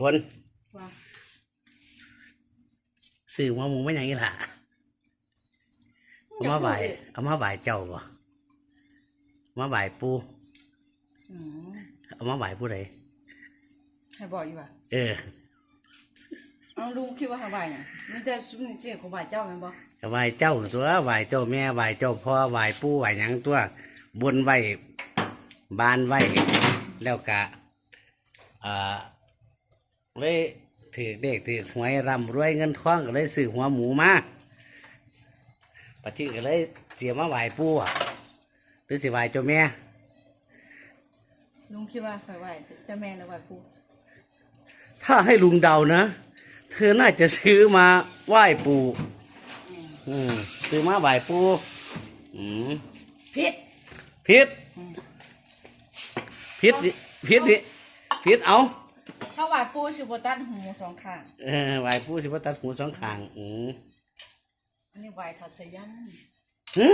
ฝนว่าซื้อหัวหมูไม่ยังอีหล่ะเอามาบ่ายเอามาบ่ายเจ้าบ่เอามาบ่ายปูอืมเอามาบ่ายผู้ใดให้บอกอยู่ว่าเออเอาลุงคิดว่าหาบ่ายเนี่ยมันจะซุ่มนี่เสียของบ่ายเจ้าแม่นบ่ก็ไหว้เจ้าตัวไหว้เจ้าแม่ไหว้เจ้าพ่อไหว้ปู่ไหว้หยังตัว บนไหว้บานไหว้แล้วกะอ่า เลยถือเด็กถือหวยร่ำรวยเงินทองก็เลยซื้อหัวหมูมาปฏิก็เลยเสียมาไหว้ปู่อะหรือสิไหว้เจ้าแม่ลุงคิดว่าใครไหวเจ้าแม่หรือไหวปู่ถ้าให้ลุงเดานะ เธอน่าจะซื้อมาไหว้ปู่อืมซื้อมาไหว้ปู่อืมผิดพิษพิษดิพิษดิพิษเอา ถ้าไหวปู่สิบ่ตัดหูสองข้างเออไหวผู้สิบตัดหูสองข้างอืมอันนี้ไหวทาชยันฮึ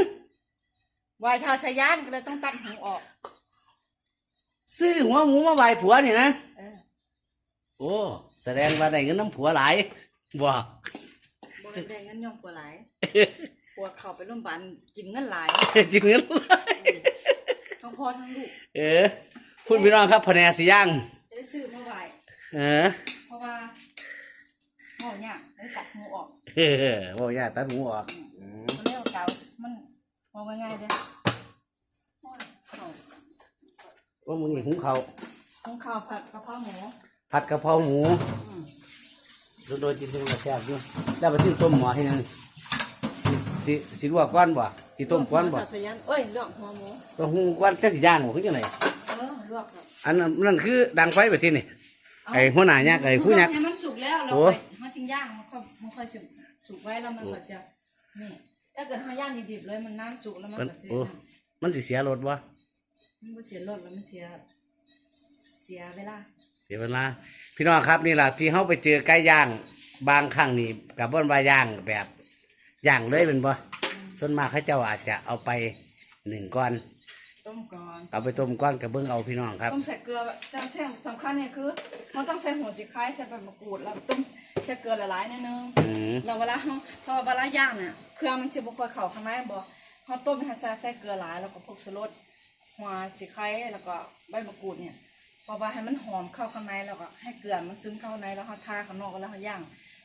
ไหวทาชยันก็เลยต้องตัดหูออก ซื้อหัวหมูมาไหวผัวนี่นะเออโอ้แสดงว่าได้เงินน้ำผัวหลายบ่บ่ได้ได้เงินย่อมกว่าหลายปวดเข้าไปโรงพยาบาลกินเงินหลายจริงเงินทั้งพ่อทั้งลูก เออคุณพี่น้องครับพะแนงสิย่าง เออเพราะว่าหม้อเนี่ยได้ตัดหูออกเออบ่ยากตัดหูออกอืมมันเรียกว่าเกามันมองง่ายๆเด้อโอ้ยข้าวว่ามึงนี่หุงเขาวข้าวข้าวผัดกะเพราหมูผัดกะเพราหมูอืมโดยๆกินเป็นกระแซ่บอยู่แล้วไปที่ต้มหมอให้ยังสิสิสิลวกก้อนบ่สิต้มก้อนบ่ลวกผัดสยันเอ้ยลวกหัวหมูต้มหูก้อนจักสิย่างบ่คือจังไดเออลวกครับอันนั้นนั่นคือดังไฟไปที่นี่เา ไอ้หัวหน้ายักษ์ไอ้ผู้ยักษ์ ให้มันสุกแล้วเราโอ้ ไปเขาจึงย่างมันค่อยมันค่อยสุกสุกไว้แล้วมันก็จะนี่ถ้าเกิดเขาย่างดิบๆเลยมันน้ำสุกแล้วมันมันก็จะโอ้มันสิเสียรสบ่มันก็เสียรสแล้วมันเสียเสียเวลาเสียเวลาพี่น้องครับนี่ล่ะที่เฮาไปเจอไก่ย่างบางครั้งนี่กับบ่นว่าย่างแบบย่างเลยเป็นบ่ส่วนมากเขาเจ้าอาจจะเอาไปหนึ่งก้อนต้มก่อน เอาไปต้มก้อนกับเบิ้งเอาพี่น้องครับต้มใส่เกลือแบบจำเช่นสำคัญเนี่ยคือมันต้องใส่หัวจีไคร้ใส่ใบมะกรูดแล้วต้มใส่เกลือละลายนิดนึงอืมแล้วเวลาเขาพอเวลาย่างเนี่ยเครื่องมันจะบุกเข้าข้างในบ่เขาต้มให้ใส่ใส่เกลือหลายแล้วก็พวกชูรสหัวจีไคร้แล้วก็ใบมะกรูดเนี่ยพอว่าให้มันหอมเข้าข้างในแล้วก็ให้เกลือมันซึมเข้าในแล้วเขาทาข้างนอกแล้วเขาย่าง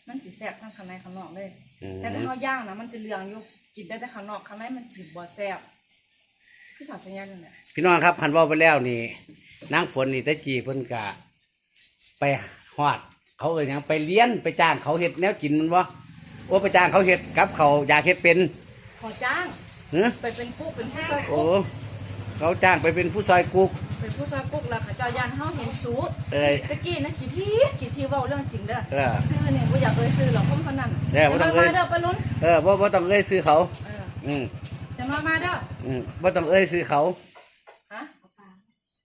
มันสิแซ่บทั้งข้างในข้างนอกเลยอืมแต่ถ้าเขาย่างนะมันจะเหลืองอยู่กินได้แต่ข้างนอกข้างในมันสิบ่แซ่บ พี่ถอดสัญญาณนั่นแหละพี่น้องครับพันเว่าไปแล้วนี่นางฝนนี่แตะจีเพิ่นกะไปฮอด เขาเอ่ยหยังไปเลี้ยนไปจ้างเขาเฮ็ดแนวกินมันบ่โอ้ไปจ้างเขาเฮ็ดกับเขาวอยากเฮ็ดเป็นขอจ้างเฮ้อไปเป็นผู้เป็นผู้ซอยโอ้กุ๊กเขาจ้างไปเป็นผู้ซอยกุ๊ก เป็นผู้ซอยกุ๊กแล้วเขาเจ้ายันเขาเห็นสูตรเอ้ยตะกี้นะกี่ทีกี่ทีเว้าเรื่องจริงเด้อเออซื้อเนี่ยบ่อยากเอ่ยซื้อหรอกผมคนนั้นเออบ่ต้องเอ่ย มาเด้อปะลุนเออบ่บ่ต้องเอ้ยซื้อเขา เอออืม จะมามาเด้ออืมบ่ต้องเอ้ยซื้อเขา ฮะ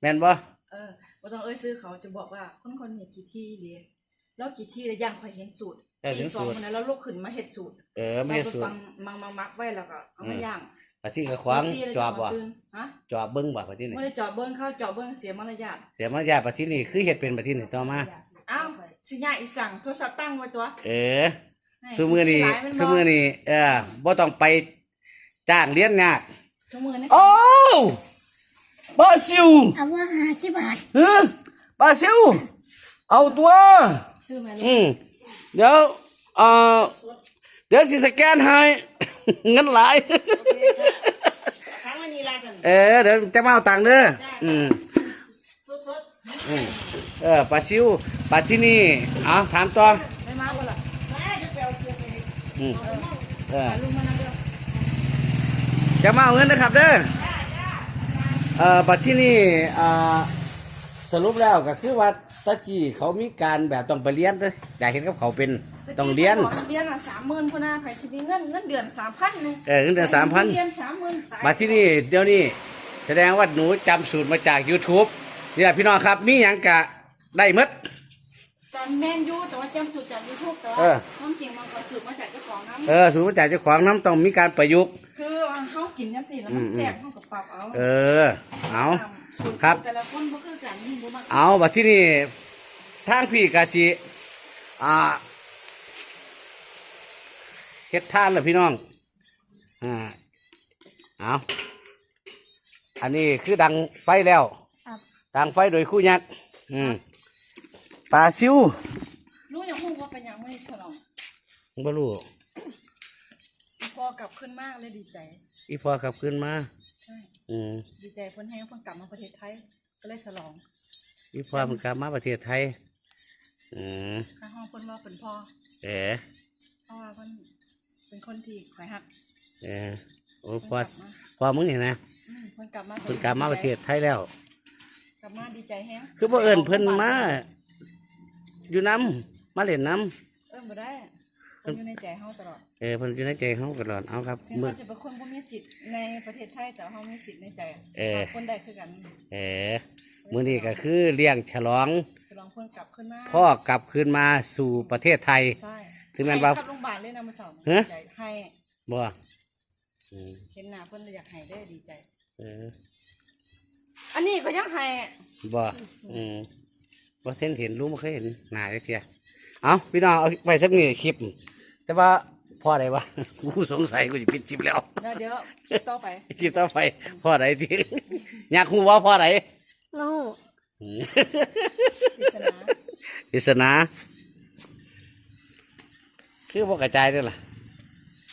แม่นบ่เออบ่ต้องเอ่ยซื้อเขาจะบอกว่าคนคนนี้กี่ทีเดียแล้วกี่ทีแล้วยังค่อยเห็นสูตรเออเห็ปีนสองสูตรคนนั้นแล้วลูกขึ้นมาเฮ็ดสูตรเออไม่ใช่สูตรเราไปฟังมังมังมักไว้แล้วก็เอามาย่างปฏิกระขวางปีสี่แล้วจอบบ่มาตื่นฮะจอบเบิ้งบ่ปฏินี่ ไม่ได้เจาะเบิ้งเข้าเจาะเบิ้งเสียมารยาท เดี๋ยวมันยาปฏินี่คือเฮ็ดเป็นปฏินี่ต่อมาอ้าวสิญญาอีสั่งโทรศัพท์ตั้งไว้ตัวเออซุมือนี่หลายมัซุมือนี่เออบ่ต้องไป จ้างเลี้ยงยากซุมือนี่โอ้บาซิลเอาว่าห้าสิบบาทเฮ้บาซิล เอาตัว ซื้อมาอืมเดี๋ยวเอ่อเดี๋ยวสิสแกนให้ เงินหลายค้างวันนี้ลาสันเออเดี๋ยวจะมาเอาตังค์เด้ออืม สดอืมเออปลาซิวปลาที่นี่เอาถามต่อๆไม่มาบ่ล่ะมาจะไปเอาเสื้อไปอืมเออหาลุงมานั่นเด้อ จะมาเอาเงินนะครับเด้อเอ่อบัดที่นี่เอ่อสรุปแล้วก็คือว่าตะกี้เขามีการแบบต้องไปเรียนเด้ออยากเห็นกับเขาเป็นต้องเรียน เรียนอะสามหมื่นพุ่นน่ะไผสิมีเงินเงินเดือนสามพันนึงเออเงินเดือน3,000เรียนสามหมื่นตายมาที่นี่เดี๋ยวนี้แสดงว่าหนูจำสูตรมาจาก YouTube นี่แหละพี่น้องครับ มีหยังกะได้หมดตอนแม่นอยู่แต่ว่าจำสูตรจากยูทูบแต่ว่าเออความจริงมันก็สูตรมาจากเจ้าของน้ำเออสูตรมาจากเจ้าของน้ำต้องมีการประยุกต์ คือเฮากินจังซี่แล้วมันแซ่บเฮาก็ปรับเอาเออ เอาสูตครับ แต่ละคนบ่คือกันบ่มักเอาบัดที่นี่ทางพี่กาชีอ่าเฮ็ดท่านเหรอพี่น้อง อ่า เอาอันนี้คือดังไฟแล้ว ครับ ดังไฟโดยคู่ยักษ์อืมปลาซิวรู้อย่างพูดว่าเป็นอย่างไม่ฉลองบ่รู้ พอกลับขึ้นมากเลยดีใจ อีพอกลับขึ้นมา ใช่ อืมดีใจเพิ่นให้เพิ่นกลับมาประเทศไทย ก็เลยฉลอง อีพอมันกลับมาประเทศไทย อืมข้าห้องเพิ่นว่าเป็นพ่อ เอ๋เพราะว่าเพิ่นเป็นคนที่ข่อยฮักเออโอ้เพิ่นพอกลับมาพอมึงนี่นะอืมเพิ่นกลับมาเพิ่นกลับมาประเทศไทยแล้ว กลับมาดีใจแฮงคือบ่เอิ้นเพิ่นมา อยู่น้ำมาเล่นน้เอิ้นบ่ได้เพิ่นอยู่ในใจเฮาตลอดำเออเพิ่นอยู่ในใจเฮาตลอดเอาครับถึงมื้อเราจะเป็นคนบ่มีสิทธิ์ในประเทศไทยแต่เฮามีสิทธิ์ในใจเออ คนได้คือกันเออมื้อนี้ก็คือเลี้ยงฉลองฉลองเพิ่นกลับขึ้นมาพ่อกลับคืนมาสู่ประเทศไทย ใช่ถึงแม้นว่าให้เข้าโรงพยาบาลเลยนะมื้อเช้าฮะ ดีใจให้บ่อืมเห็นหน้าเพิ่นเลยอยากให้ได้ดีใจ เอออันนี้ก็ยังให้บ่อืมบ่เส้นเห็นรู้บ่เคยเห็นหน้าจักเที่ยเอาพี่น้องเอาไปสักนี่คลิป แต่ว่าพอได้วะกูสงสัยกูจะปิดคลิปแล้วแล้วเดี๋ยวคลิปต่อไปคลิปต่อไปพอได้ที่อยากฮู้ว่าพอได้โน้อืมปริศนาปริศนาคือบ่กระจายเด้อล่ะ